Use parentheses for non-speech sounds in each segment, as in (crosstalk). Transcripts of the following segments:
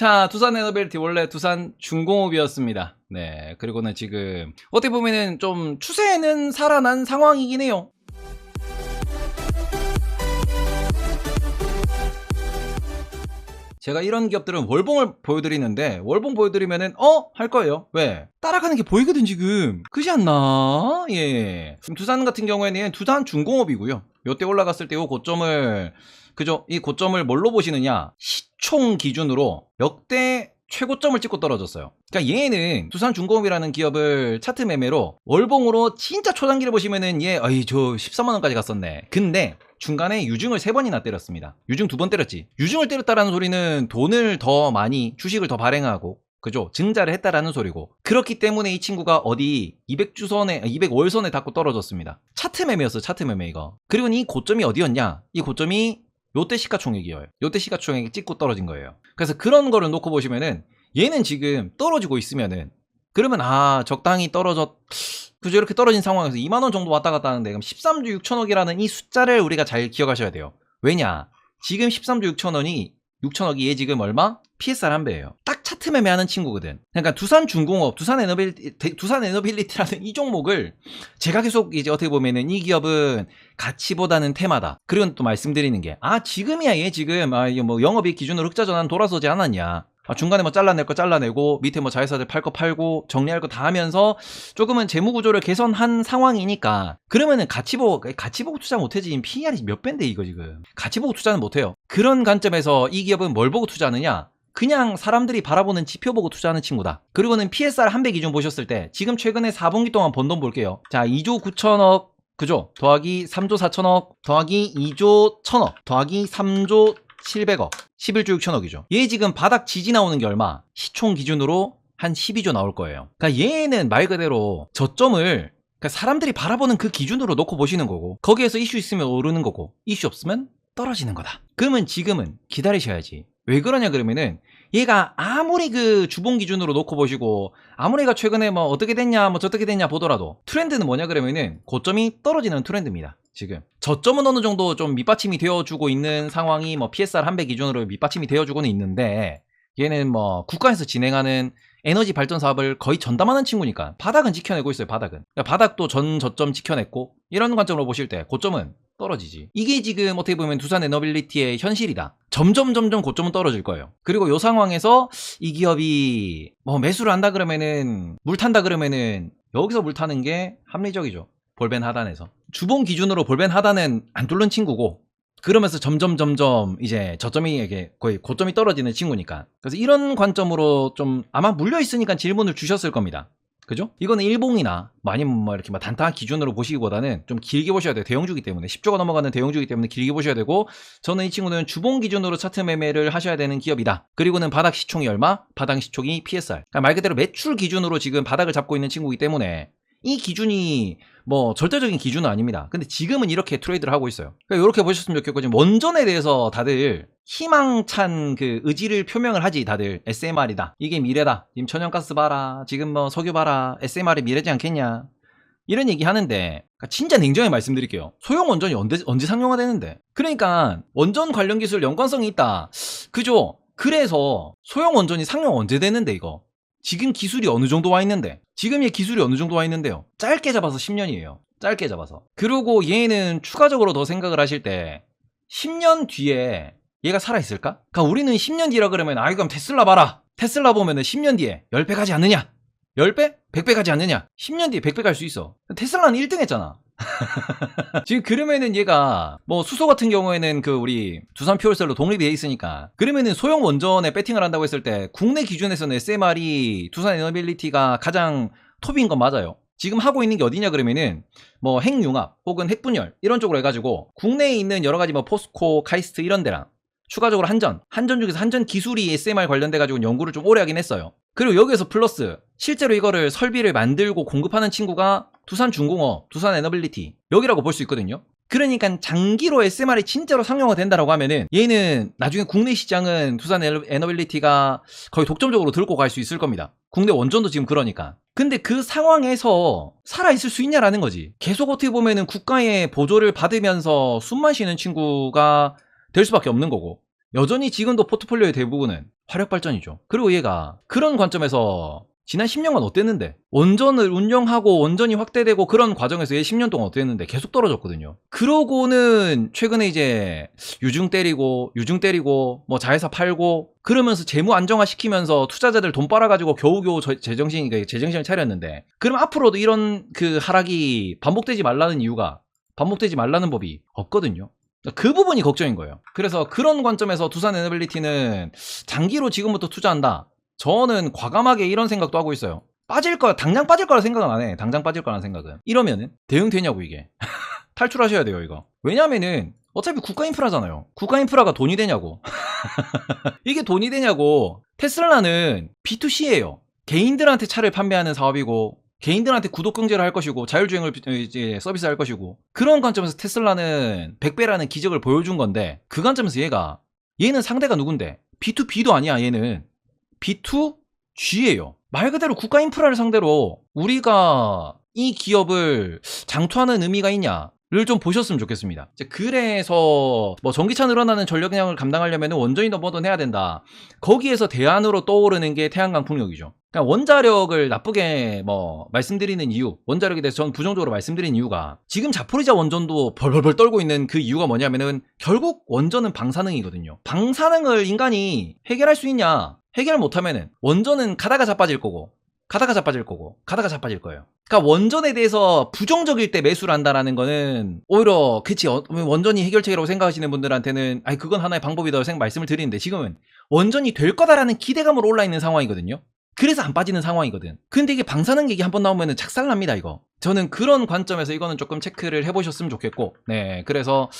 자, 두산 에너빌리티 원래 두산 중공업이었습니다. 네. 그리고는 지금 어떻게 보면은 좀 추세는 살아난 상황이긴 해요. 제가 이런 기업들은 월봉을 보여드리는데 월봉 보여드리면은 어? 할 거예요. 왜? 따라가는 게 보이거든 지금. 그지 않나? 예. 지금 두산 같은 경우에는 두산 중공업이고요. 요때 올라갔을 때 요 고점을 그죠? 이 고점을 뭘로 보시느냐? 시 총 기준으로 역대 최고점을 찍고 떨어졌어요. 그러니까 얘는 두산 중공업이라는 기업을 차트 매매로 월봉으로 진짜 초단기를 보시면은 얘 어이 저 13만 원까지 갔었네. 근데 중간에 유증을 세 번이나 때렸습니다. 유증 두 번 때렸지. 유증을 때렸다라는 소리는 돈을 더 많이 주식을 더 발행하고 그죠? 증자를 했다라는 소리고 그렇기 때문에 이 친구가 어디 200주선에 205일선에 닿고 떨어졌습니다. 차트 매매였어 차트 매매 이거. 그리고 이 고점이 어디였냐? 이 고점이 요때 시가총액이에요. 요때 시가총액이 찍고 떨어진 거예요. 그래서 그런 거를 놓고 보시면은 얘는 지금 떨어지고 있으면은 그러면 아 적당히 떨어졌 그죠 이렇게 떨어진 상황에서 2만 원 정도 왔다 갔다 하는데 그럼 13조 6천억이라는 이 숫자를 우리가 잘 기억하셔야 돼요. 왜냐? 지금 13조 6천원이 6천억이 얘 지금 얼마? PSR 한 배예요. 딱 차트 매매하는 친구거든. 그러니까 두산 중공업, 두산 에너빌리티, 두산 에너빌리티라는 (laughs) 이 종목을 제가 계속 이제 어떻게 보면은 이 기업은 가치보다는 테마다. 그리고 또 말씀드리는 게, 아, 지금이야, 얘 지금, 아, 이게 뭐 영업이익 기준으로 흑자 전환 돌아서지 않았냐. 아, 중간에 뭐 잘라낼 거 잘라내고, 밑에 뭐 자회사들 팔 거 팔고, 정리할 거 다 하면서 조금은 재무 구조를 개선한 상황이니까, 그러면은 가치 보고, 가치 보고 투자 못해지. 지금 PER이 몇 배인데, 이거 지금. 가치 보고 투자는 못해요. 그런 관점에서 이 기업은 뭘 보고 투자하느냐? 그냥 사람들이 바라보는 지표 보고 투자하는 친구다. 그리고는 PSR 한 배 기준 보셨을 때 지금 최근에 4분기 동안 번 돈 볼게요. 자, 2조 9천억 그죠? 더하기 3조 4천억 더하기 2조 1천억 더하기 3조 700억 11조 6천억이죠. 얘 지금 바닥 지지 나오는 게 얼마? 시총 기준으로 한 12조 나올 거예요. 그러니까 얘는 말 그대로 저점을 그러니까 사람들이 바라보는 그 기준으로 놓고 보시는 거고 거기에서 이슈 있으면 오르는 거고 이슈 없으면 떨어지는 거다. 그러면 지금은 기다리셔야지. 왜 그러냐 그러면은 얘가 아무리 그 주봉 기준으로 놓고 보시고 아무리 가 최근에 뭐 어떻게 됐냐 뭐 저떻게 됐냐 보더라도 트렌드는 뭐냐 그러면은 고점이 떨어지는 트렌드입니다. 지금 저점은 어느 정도 좀 밑받침이 되어주고 있는 상황이 뭐 PSR 한배 기준으로 밑받침이 되어주고는 있는데 얘는 뭐 국가에서 진행하는 에너지 발전 사업을 거의 전담하는 친구니까 바닥은 지켜내고 있어요 바닥은 그러니까 바닥도 전 저점 지켜냈고 이런 관점으로 보실 때 고점은 떨어지지. 이게 지금 어떻게 보면 두산 에너빌리티의 현실이다. 점점 점점 고점은 떨어질 거예요. 그리고 이 상황에서 이 기업이 뭐 매수를 한다 그러면은 물 탄다 그러면은 여기서 물 타는 게 합리적이죠. 볼벤 하단에서. 주봉 기준으로 볼벤 하단은 안 뚫는 친구고 그러면서 점점 점점 이제 저점이 이게 거의 고점이 떨어지는 친구니까. 그래서 이런 관점으로 좀 아마 물려 있으니까 질문을 주셨을 겁니다. 그죠? 이거는 일봉이나 뭐 아니면 뭐 이렇게 막 단타한 기준으로 보시기보다는 좀 길게 보셔야 돼요. 대형주기 때문에 10조가 넘어가는 대형주기 때문에 길게 보셔야 되고 저는 이 친구는 주봉 기준으로 차트 매매를 하셔야 되는 기업이다. 그리고는 바닥 시총이 얼마? 바닥 시총이 PSR. 그러니까 말 그대로 매출 기준으로 지금 바닥을 잡고 있는 친구이기 때문에 이 기준이 뭐 절대적인 기준은 아닙니다. 근데 지금은 이렇게 트레이드를 하고 있어요. 그러니까 이렇게 보셨으면 좋겠고 지금 원전에 대해서 다들 희망찬 그 의지를 표명을 하지 다들 SMR이다. 이게 미래다. 지금 천연가스 봐라. 지금 뭐 석유 봐라. SMR이 미래지 않겠냐. 이런 얘기 하는데 그러니까 진짜 냉정히 말씀드릴게요. 소형 원전이 언제, 언제 상용화되는데? 그러니까 원전 관련 기술 연관성이 있다. 그죠? 그래서 소형 원전이 상용 언제 되는데 이거? 지금 기술이 어느 정도 와 있는데 지금의 기술이 어느 정도 와 있는데요 짧게 잡아서 10년이에요 짧게 잡아서 그리고 얘는 추가적으로 더 생각을 하실 때 10년 뒤에 얘가 살아있을까? 그러니까 우리는 10년 뒤라 그러면 아 그럼 테슬라 봐라 테슬라 보면은 10년 뒤에 10배 가지 않느냐 10배? 100배 가지 않느냐 10년 뒤에 100배 갈 수 있어 테슬라는 1등 했잖아 (laughs) 지금 그러면은 얘가 뭐 수소 같은 경우에는 그 우리 두산 퓨얼셀로 독립이 돼 있으니까 그러면은 소형 원전에 배팅을 한다고 했을 때 국내 기준에서는 SMR이 두산 에너빌리티가 가장 톱인 건 맞아요. 지금 하고 있는 게 어디냐 그러면은 뭐 핵융합 혹은 핵분열 이런 쪽으로 해가지고 국내에 있는 여러 가지 뭐 포스코, 카이스트 이런 데랑 추가적으로 한전, 한전 중에서 한전 기술이 SMR 관련돼 가지고 연구를 좀 오래 하긴 했어요. 그리고 여기에서 플러스 실제로 이거를 설비를 만들고 공급하는 친구가 두산 중공업, 두산 에너빌리티 여기라고 볼 수 있거든요. 그러니까 장기로 SMR이 진짜로 상용화 된다라고 하면은 얘는 나중에 국내 시장은 두산 에너- 에너빌리티가 거의 독점적으로 들고 갈 수 있을 겁니다. 국내 원전도 지금 그러니까. 근데 그 상황에서 살아있을 수 있냐라는 거지. 계속 어떻게 보면은 국가의 보조를 받으면서 숨만 쉬는 친구가 될 수밖에 없는 거고. 여전히 지금도 포트폴리오의 대부분은 화력 발전이죠. 그리고 얘가 그런 관점에서 지난 10년간 어땠는데 원전을 운영하고 원전이 확대되고 그런 과정에서 얘 10년 동안 어땠는데 계속 떨어졌거든요. 그러고는 최근에 이제 유중 때리고 유중 때리고 뭐 자회사 팔고 그러면서 재무 안정화 시키면서 투자자들 돈 빨아가지고 겨우겨우 그 제정신을 차렸는데 그럼 앞으로도 이런 그 하락이 반복되지 말라는 이유가 반복되지 말라는 법이 없거든요. 그 부분이 걱정인 거예요. 그래서 그런 관점에서 두산 에너빌리티는 장기로 지금부터 투자한다. 저는 과감하게 이런 생각도 하고 있어요. 빠질 거, 당장 빠질 거라 생각은 안 해. 당장 빠질 거라는 생각은. 이러면은 대응되냐고 이게. (laughs) 탈출하셔야 돼요, 이거. 왜냐면은 어차피 국가 인프라잖아요. 국가 인프라가 돈이 되냐고. (laughs) 이게 돈이 되냐고. 테슬라는 B2C예요. 개인들한테 차를 판매하는 사업이고 개인들한테 구독 경제를 할 것이고 자율주행을 이제 서비스할 것이고 그런 관점에서 테슬라는 100배라는 기적을 보여준 건데 그 관점에서 얘가 얘는 상대가 누군데 B2B도 아니야 얘는 B2G예요. 말 그대로 국가 인프라를 상대로 우리가 이 기업을 장투하는 의미가 있냐? 를좀 보셨으면 좋겠습니다. 이제 그래서 뭐 전기차 늘어나는 전력량을 감당하려면 원전이 더 뭐든 해야 된다. 거기에서 대안으로 떠오르는 게 태양광 풍력이죠. 그러니까 원자력을 나쁘게 뭐 말씀드리는 이유, 원자력에 대해서 저는 부정적으로 말씀드린 이유가 지금 자포리자 원전도 벌벌벌 떨고 있는 그 이유가 뭐냐면은 결국 원전은 방사능이거든요. 방사능을 인간이 해결할 수 있냐? 해결 못하면은 원전은 가다가 자빠질 거고 가다가 자빠질 거고 가다가 자빠질 거예요. 그러니까 원전에 대해서 부정적일 때 매수를 한다라는 거는 오히려 그치 어, 원전이 해결책이라고 생각하시는 분들한테는 아니 그건 하나의 방법이라고 생각 말씀을 드리는데 지금은 원전이 될 거다라는 기대감으로 올라 있는 상황이거든요. 그래서 안 빠지는 상황이거든. 근데 이게 방사능 얘기 한 번 나오면은 착살납니다 이거. 저는 그런 관점에서 이거는 조금 체크를 해보셨으면 좋겠고, 네 그래서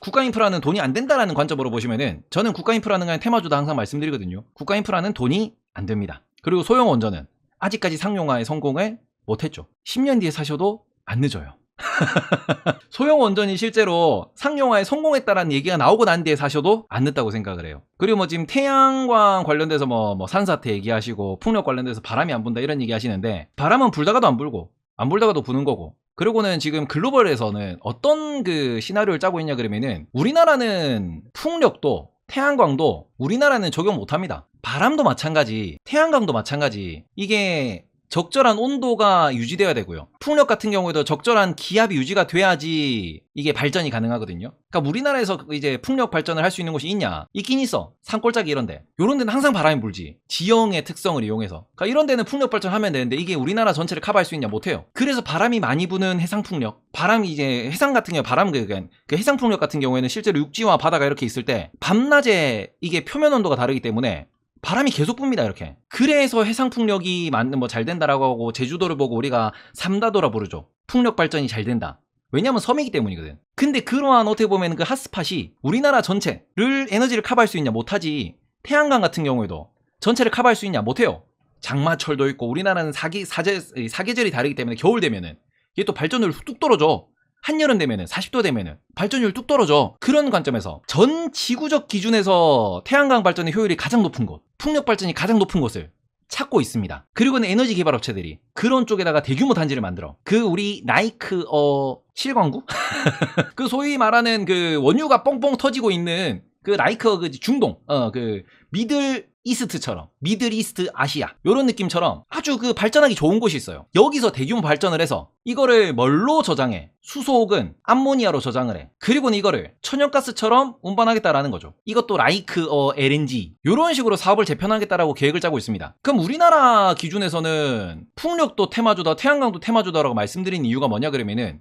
국가 인프라는 돈이 안 된다라는 관점으로 보시면은 저는 국가 인프라는 그냥 테마주다 항상 말씀드리거든요. 국가 인프라는 돈이 안 됩니다. 그리고 소형 원전은 아직까지 상용화에 성공을 못했죠. 10년 뒤에 사셔도 안 늦어요. (laughs) 소형 원전이 실제로 상용화에 성공했다라는 얘기가 나오고 난 뒤에 사셔도 안 늦다고 생각을 해요. 그리고 뭐 지금 태양광 관련돼서 뭐, 뭐 산사태 얘기하시고 풍력 관련돼서 바람이 안 분다 이런 얘기 하시는데 바람은 불다가도 안 불고 안 불다가도 부는 거고 그리고는 지금 글로벌에서는 어떤 그 시나리오를 짜고 있냐 그러면은 우리나라는 풍력도 태양광도 우리나라는 적용 못 합니다. 바람도 마찬가지, 태양광도 마찬가지. 이게 적절한 온도가 유지돼야 되고요. 풍력 같은 경우에도 적절한 기압이 유지가 돼야지 이게 발전이 가능하거든요. 그러니까 우리나라에서 이제 풍력 발전을 할 수 있는 곳이 있냐? 있긴 있어. 산골짜기 이런 데. 이런 데는 항상 바람이 불지. 지형의 특성을 이용해서. 그러니까 이런 데는 풍력 발전하면 되는데 이게 우리나라 전체를 커버할 수 있냐? 못해요. 그래서 바람이 많이 부는 해상 풍력. 바람이 이제 해상 같은 경우 바람 그, 그 해상 풍력 같은 경우에는 실제로 육지와 바다가 이렇게 있을 때 밤낮에 이게 표면 온도가 다르기 때문에 바람이 계속 붑니다 이렇게. 그래서 해상 풍력이 맞는 뭐 잘 된다라고 하고 제주도를 보고 우리가 삼다도라 부르죠. 풍력 발전이 잘 된다. 왜냐면 섬이기 때문이거든. 근데 그러한 어떻게 보면 그 핫스팟이 우리나라 전체를 에너지를 커버할 수 있냐 못하지. 태양광 같은 경우에도 전체를 커버할 수 있냐 못해요. 장마철도 있고 우리나라는 사기 사제 사계절이 다르기 때문에 겨울 되면은 이게 또 발전율 뚝 떨어져 한여름 되면은 40도 되면은 발전율 뚝 떨어져 그런 관점에서 전 지구적 기준에서 태양광 발전의 효율이 가장 높은 곳 풍력 발전이 가장 높은 곳을 찾고 있습니다. 그리고는 에너지 개발 업체들이 그런 쪽에다가 대규모 단지를 만들어. 그 우리 나이크 어 실광구? (laughs) 그 소위 말하는 그 원유가 뻥뻥 터지고 있는 그 나이크 그 중동 어그 미들 이스트처럼 미들 이스트 아시아 요런 느낌처럼 아주 그 발전하기 좋은 곳이 있어요. 여기서 대규모 발전을 해서 이거를 뭘로 저장해? 수소 혹은 암모니아로 저장을 해. 그리고는 이거를 천연가스처럼 운반하겠다라는 거죠. 이것도 라이크 어 LNG 요런 식으로 사업을 재편하겠다라고 계획을 짜고 있습니다. 그럼 우리나라 기준에서는 풍력도 테마주다, 태양광도 테마주다라고 말씀드린 이유가 뭐냐 그러면은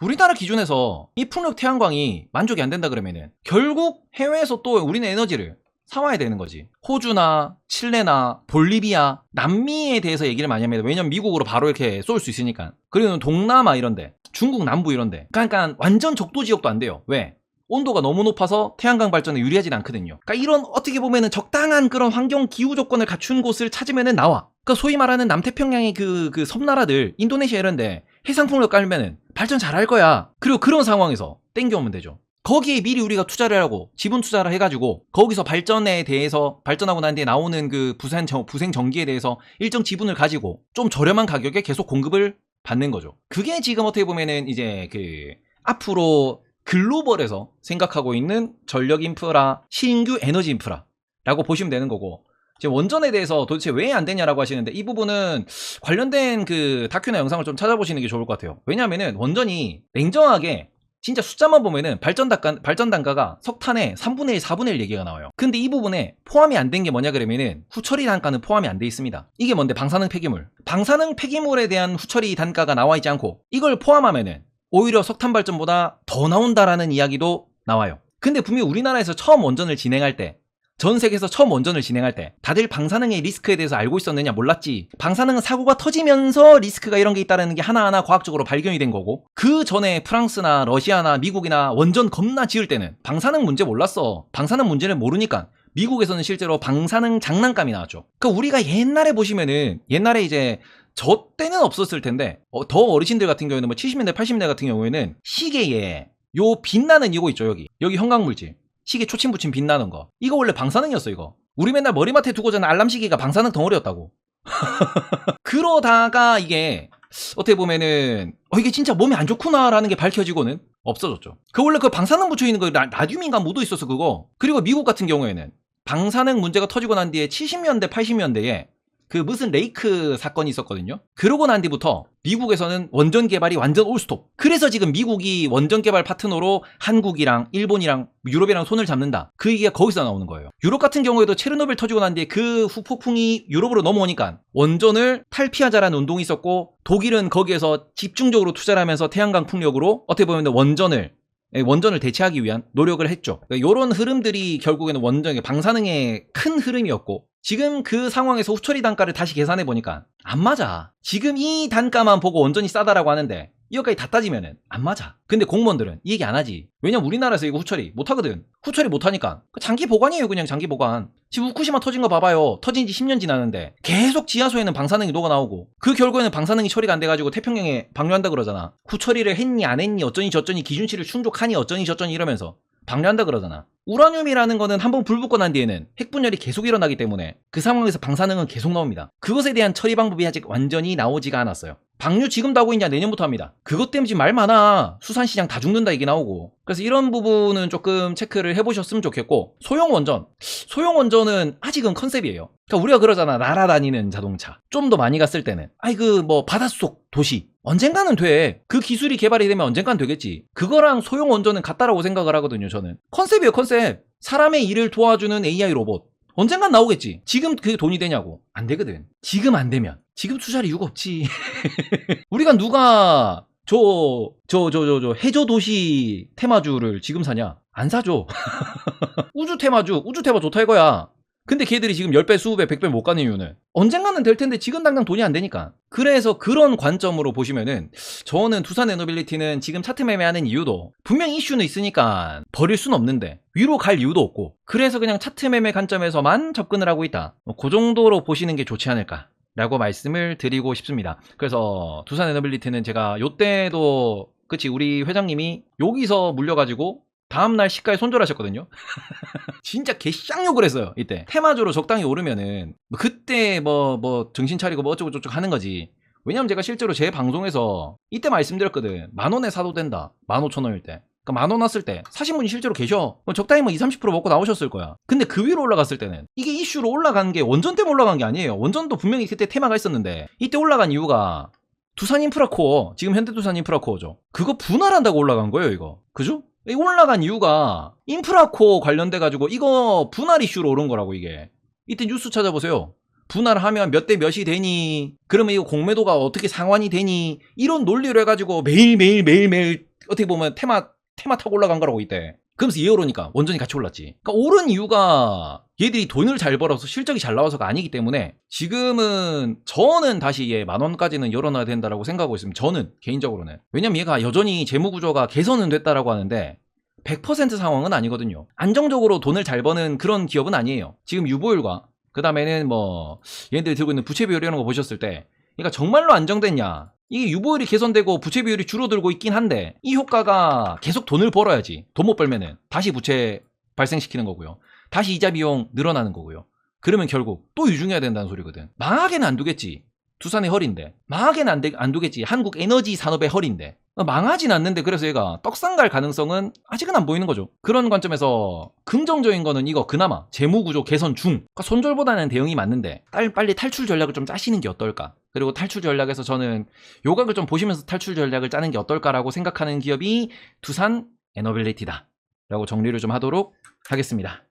우리나라 기준에서 이 풍력 태양광이 만족이 안 된다 그러면은 결국 해외에서 또 우리는 에너지를 사와야 되는 거지. 호주나 칠레나 볼리비아, 남미에 대해서 얘기를 많이 합니다. 왜냐면 미국으로 바로 이렇게 쏠 수 있으니까. 그리고 동남아 이런데, 중국 남부 이런데. 그러니까 완전 적도 지역도 안 돼요. 왜? 온도가 너무 높아서 태양광 발전에 유리하진 않거든요. 그러니까 이런 어떻게 보면은 적당한 그런 환경 기후 조건을 갖춘 곳을 찾으면은 나와. 그러니까 소위 말하는 남태평양의 그, 그 섬나라들, 인도네시아 이런데 해상풍력 깔면은 발전 잘할 거야. 그리고 그런 상황에서 땡겨오면 되죠. 거기에 미리 우리가 투자를 하고 지분 투자를 해가지고 거기서 발전에 대해서 발전하고 난 뒤에 나오는 그 부산 정, 부생 전기에 대해서 일정 지분을 가지고 좀 저렴한 가격에 계속 공급을 받는 거죠. 그게 지금 어떻게 보면은 이제 그 앞으로 글로벌에서 생각하고 있는 전력 인프라, 신규 에너지 인프라라고 보시면 되는 거고 지금 원전에 대해서 도대체 왜 안 되냐라고 하시는데 이 부분은 관련된 그 다큐나 영상을 좀 찾아보시는 게 좋을 것 같아요. 왜냐하면은 원전이 냉정하게 진짜 숫자만 보면은 발전 단가, 발전 단가가 석탄의 3분의 1, 4분의 1 얘기가 나와요. 근데 이 부분에 포함이 안 된 게 뭐냐 그러면은 후처리 단가는 포함이 안 돼 있습니다. 이게 뭔데 방사능 폐기물. 방사능 폐기물에 대한 후처리 단가가 나와 있지 않고 이걸 포함하면은 오히려 석탄 발전보다 더 나온다라는 이야기도 나와요. 근데 분명히 우리나라에서 처음 원전을 진행할 때 전 세계에서 처음 원전을 진행할 때 다들 방사능의 리스크에 대해서 알고 있었느냐 몰랐지. 방사능은 사고가 터지면서 리스크가 이런 게 있다는 게 하나하나 과학적으로 발견이 된 거고 그 전에 프랑스나 러시아나 미국이나 원전 겁나 지을 때는 방사능 문제 몰랐어. 방사능 문제를 모르니까 미국에서는 실제로 방사능 장난감이 나왔죠. 그러니까 우리가 옛날에 보시면은 옛날에 이제 저 때는 없었을 텐데 어, 더 어르신들 같은 경우에는 뭐 70년대 80년대 같은 경우에는 시계에 요 빛나는 이거 있죠 여기 여기 형광물질 시계 초침 붙임 빛나는 거. 이거 원래 방사능이었어 이거. 우리 맨날 머리맡에 두고 자는 알람 시계가 방사능 덩어리였다고. (laughs) 그러다가 이게 어떻게 보면은 어 이게 진짜 몸에 안 좋구나라는 게 밝혀지고는 없어졌죠. 그 원래 그 방사능 붙여 있는 거 나- 나듐인가 묻어 있었어 그거. 그리고 미국 같은 경우에는 방사능 문제가 터지고 난 뒤에 70년대 80년대에 그 무슨 레이크 사건이 있었거든요. 그러고 난 뒤부터 미국에서는 원전 개발이 완전 올스톱. 그래서 지금 미국이 원전 개발 파트너로 한국이랑 일본이랑 유럽이랑 손을 잡는다. 그 얘기가 거기서 나오는 거예요. 유럽 같은 경우에도 체르노빌 터지고 난 뒤에 그 후폭풍이 유럽으로 넘어오니까 원전을 탈피하자라는 운동이 있었고 독일은 거기에서 집중적으로 투자를 하면서 태양광 풍력으로 어떻게 보면 원전을 예, 원전을 대체하기 위한 노력을 했죠. 이런 흐름들이 결국에는 원전의 방사능의 큰 흐름이었고 지금 그 상황에서 후처리 단가를 다시 계산해 보니까 안 맞아. 지금 이 단가만 보고 원전이 싸다라고 하는데 이거까지 다 따지면은 안 맞아. 근데 공무원들은 이 얘기 안 하지. 왜냐면 우리나라에서 이거 후처리 못 하거든. 후처리 못 하니까 그 장기 보관이에요, 그냥 장기 보관. 지금 후쿠시마 터진 거 봐봐요. 터진 지 10년 지났는데 계속 지하수에는 방사능이 녹아 나오고 그 결과에는 방사능이 처리가 안 돼가지고 태평양에 방류한다 그러잖아. 후처리를 했니 안 했니 어쩌니 저쩌니 기준치를 충족하니 어쩌니 저쩌니 이러면서 방류한다 그러잖아. 우라늄이라는 거는 한번 불 붙고 난 뒤에는 핵분열이 계속 일어나기 때문에 그 상황에서 방사능은 계속 나옵니다. 그것에 대한 처리 방법이 아직 완전히 나오지가 않았어요. 방류 지금도 하고 있냐 내년부터 합니다. 그것 때문에 지금 말 많아. 수산시장 다 죽는다 얘기 나오고. 그래서 이런 부분은 조금 체크를 해보셨으면 좋겠고 소형 원전. 소형 원전은 아직은 컨셉이에요. 그러니까 우리가 그러잖아. 날아다니는 자동차. 좀 더 많이 갔을 때는. 아이 그 뭐 바닷속 도시. 언젠가는 돼. 그 기술이 개발이 되면 언젠가는 되겠지. 그거랑 소형 원전은 같다라고 생각을 하거든요, 저는. 컨셉이에요, 컨셉. 사람의 일을 도와주는 AI 로봇. 언젠간 나오겠지. 지금 그게 돈이 되냐고. 안 되거든. 지금 안 되면. 지금 투자할 이유가 없지. (laughs) 우리가 누가 저, 저, 저, 저, 저, 해저 도시 테마주를 지금 사냐? 안 사죠. (laughs) 우주 테마주, 우주 테마 좋다 이거야. 근데 걔들이 지금 10배, 20배, 100배 못 가는 이유는 언젠가는 될 텐데 지금 당장 돈이 안 되니까. 그래서 그런 관점으로 보시면은 저는 두산 에너빌리티는 지금 차트 매매하는 이유도 분명히 이슈는 있으니까 버릴 수는 없는데 위로 갈 이유도 없고 그래서 그냥 차트 매매 관점에서만 접근을 하고 있다. 뭐그 정도로 보시는 게 좋지 않을까. 라고 말씀을 드리고 싶습니다. 그래서 두산 에너빌리티는 제가 요때도 그치 우리 회장님이 여기서 물려가지고 다음날 시가에 손절하셨거든요. (laughs) 진짜 개쌍욕을 했어요 이때 테마주로 적당히 오르면은 뭐 그때 뭐 뭐 정신 차리고 뭐 어쩌고 저쩌고 하는 거지. 왜냐면 제가 실제로 제 방송에서 이때 말씀드렸거든. 만 원에 사도 된다. 만 오천 원일 때. 그러니까 만 원 왔을 때 사신 분이 실제로 계셔. 그럼 적당히 뭐 20, 30% 먹고 나오셨을 거야. 근데 그 위로 올라갔을 때는 이게 이슈로 올라간 게 원전 때문에 올라간 게 아니에요. 원전도 분명히 그때 테마가 있었는데 이때 올라간 이유가 두산 인프라코어 지금 현대두산 인프라코어죠. 그거 분할한다고 올라간 거예요 이거. 그죠? 이 올라간 이유가 인프라코어 관련돼 가지고 이거 분할 이슈로 오른 거라고 이게. 이때 뉴스 찾아보세요. 분할하면 몇 대 몇이 되니? 그러면 이거 공매도가 어떻게 상환이 되니? 이런 논리로 해가지고 매일매일 매일매일 어떻게 보면 테마 테마 타고 올라간 거라고 이때. 그러면서 이에 오르니까 원전이 같이 올랐지. 그러니까 오른 이유가 얘들이 돈을 잘 벌어서 실적이 잘 나와서가 아니기 때문에 지금은 저는 다시 얘 만 원까지는 열어놔야 된다라고 생각하고 있습니다. 저는 개인적으로는. 왜냐면 얘가 여전히 재무 구조가 개선은 됐다라고 하는데 100% 상황은 아니거든요. 안정적으로 돈을 잘 버는 그런 기업은 아니에요. 지금 유보율과 그 다음에는 뭐 얘네들이 들고 있는 부채 비율 이런 거 보셨을 때 얘가 정말로 안정됐냐? 이게 유보율이 개선되고 부채 비율이 줄어들고 있긴 한데 이 효과가 계속 돈을 벌어야지. 돈 못 벌면은 다시 부채 발생시키는 거고요. 다시 이자 비용 늘어나는 거고요. 그러면 결국 또 유중해야 된다는 소리거든. 망하게는 안 두겠지. 두산의 허리인데. 망하게는 안, 되- 안 두겠지. 한국 에너지 산업의 허리인데. 망하진 않는데 그래서 얘가 떡상 갈 가능성은 아직은 안 보이는 거죠. 그런 관점에서 긍정적인 거는 이거 그나마 재무구조 개선 중. 그러니까 손절보다는 대응이 맞는데 딸 빨리 탈출 전략을 좀 짜시는 게 어떨까? 그리고 탈출 전략에서 저는 요각을 좀 보시면서 탈출 전략을 짜는 게 어떨까라고 생각하는 기업이 두산 에너빌리티다. 라고 정리를 좀 하도록 하겠습니다.